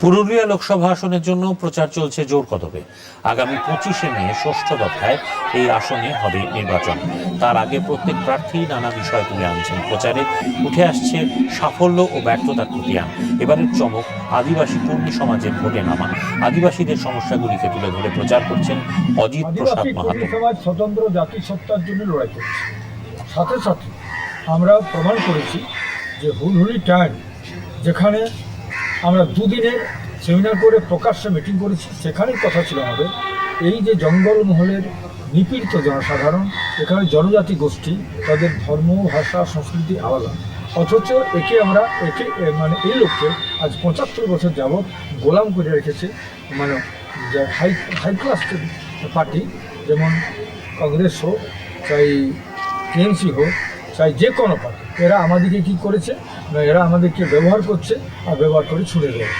পুরুলিয়া লোকসভা আসনের জন্য প্রচার চলছে জোর কদমে। আগামী পঁচিশে মে ষষ্ঠ দফায় এই আসনে হবে নির্বাচন। তার আগে প্রত্যেক প্রার্থী নানা বিষয় তুলে আনছেন। প্রচারে উঠে আসছে সাফল্য ও ব্যর্থতার খতিয়ান। এবারের চমক আদিবাসী কর্মী সমাজের ভোটে নামা। আদিবাসীদের সমস্যাগুলিকে তুলে ধরে প্রচার করছেন অজিত প্রসাদ মাহাতো। সমাজ স্বতন্ত্র জাতি সত্তার জন্য লড়াই করছে। সাথে সাথে আমরা প্রমাণ করেছি যে হুলহুলি টাইম যেখানে আমরা দুদিনের সেমিনার করে প্রকাশ্যে মিটিং করেছি। সেখানেই কথা ছিল আমাদের। এই যে জঙ্গলমহলের নিপীড়িত জনসাধারণ, এখানে জনজাতি গোষ্ঠী, তাদের ধর্ম, ভাষা, সংস্কৃতি আলাদা। অথচ একে আমরা, একে মানে এই লোককে আজ পঁচাত্তর বছর যাবৎ গোলাম করে রেখেছে। মানে হাই হাই ক্লাস পার্টি যেমন কংগ্রেস হোক, চাই টিএমসি হোক, চাই যে কোনো পার্টি এরা আমাদেরকে কি করেছে? এরা আমাদেরকে ব্যবহার করছে আর ব্যবহার করে ছুড়ে দেয়।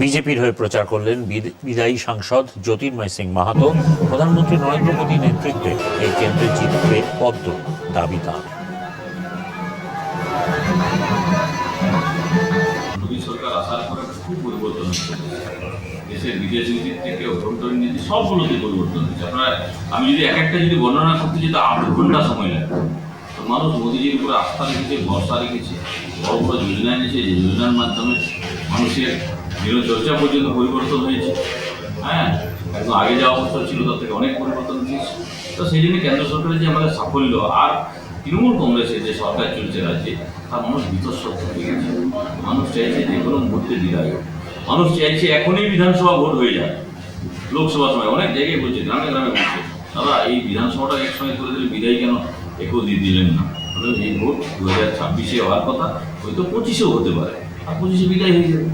বিজেপির হয়ে প্রচার করলেন বিদায়ী সাংসদ জ্যোতির্ময় সিং মাহাতো প্রধানমন্ত্রী নরেন্দ্র মোদীর নেতৃত্বে এই কেন্দ্রে জিতবে পদ্ম দাবি তাঁর। দেশের বিদেশ থেকে অভ্যন্তরীণ নীতি সবগুলোতে পরিবর্তন আপনারা আমি যদি এক একটা যদি বর্ণনা করতে যেত আট ঘণ্টা সময় লাগবে। তো মানুষ মোদীজির উপরে আস্থা রেখেছে, ভরসা রেখেছে বড় বড় যোজনা এনেছে, যে যোজনার মাধ্যমে মানুষের দিনচর্চা পর্যন্ত পরিবর্তন হয়েছে। হ্যাঁ একদম আগে যা অবস্থা ছিল তার থেকে অনেক পরিবর্তন হয়েছে। তো সেই জন্য কেন্দ্র সরকারের যে আমাদের সাফল্য আর তৃণমূল কংগ্রেসের যে সরকার চলছে রাজ্যে তা মানুষ বিতঃসত্ত্ব হয়ে গেছে। মানুষ চাইছে যে কোনো মুহূর্তে বিদায়। মানুষ চাইছে এখনই বিধানসভা ভোট হয়ে যায় লোকসভা সময়, অনেক জায়গায় বলছে, গ্রামে গ্রামে বলছে, দাদা, এই বিধানসভাটা একসঙ্গে করে দিলে বিদায় কেন? একও দিয়ে দিলেন না। তাহলে এই ভোট দু হাজার ছাব্বিশে হওয়ার কথা হয়তো পঁচিশেও হতে পারে। আর পঁচিশে বিদায় হয়ে যাবে।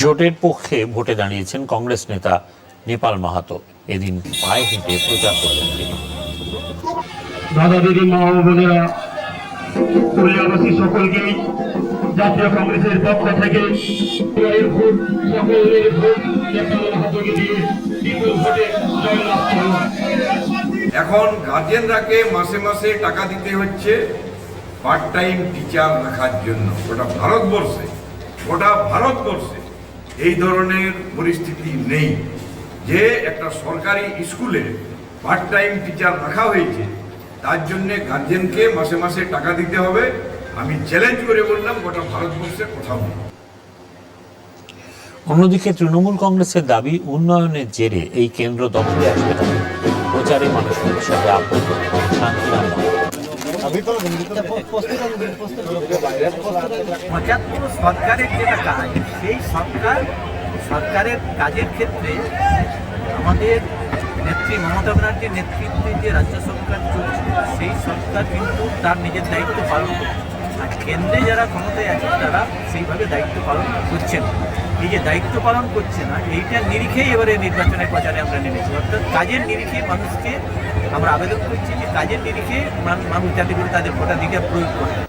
জোটের পক্ষে ভোটে দাঁড়িয়েছেন কংগ্রেস নেতা নেপাল মাহাতো। এদিন পায়ে হেঁটে প্রচার করলেন তিনি। দাদা দিদি মা ও বোনেরা পুরুলিয়াবাসী সকলকে জাতীয় কংগ্রেসের পক্ষ থেকে এবারের ভোট সকলের ভোট নেপাল হাতকে দিয়ে বিপুল ভোটে জয়লাভ করুন এখন গার্জেনরাকে মাসে মাসে টাকা দিতে হচ্ছে পার্ট টাইম টিচার রাখার জন্য। গোটা ভারতবর্ষে গোটা ভারতবর্ষে এই ধরনের পরিস্থিতি নেই। যে একটা সরকারি স্কুলে পার্ট টাইম টিচার রাখা হয়েছে, তার জন্যে গার্জেনকে মাসে মাসে টাকা দিতে হবে। আমি চ্যালেঞ্জ করে বললাম, গোটা ভারতবর্ষে কোথাও নেই অন্যদিকে তৃণমূল কংগ্রেসের দাবি উন্নয়নের জেরে এই কেন্দ্র দখলে আসবে প্রচারে মানুষের শান্তিরাম মাহাতো। পঁচাত্তর সরকারের যেটা কাজ, সেই সরকার, সরকারের কাজের ক্ষেত্রে আমাদের নেত্রী মমতা ব্যানার্জির নেতৃত্বে যে রাজ্য সরকার চলছে, সেই সরকার কিন্তু তার নিজের দায়িত্ব পালন করছে। আর কেন্দ্রে যারা ক্ষমতায় আছে, তারা সেইভাবে দায়িত্ব পালন করছে না এই যে দায়িত্ব পালন করছে না এইটার নিরিখেই এবারে নির্বাচনের প্রচারে আমরা নেমেছি। অর্থাৎ কাজের নিরিখে মানুষকে আমরা আবেদন করছি যে কাজের নিরিখে মান- মানুষ যাতে করে তাদের ভোটাধিকার প্রয়োগ করে।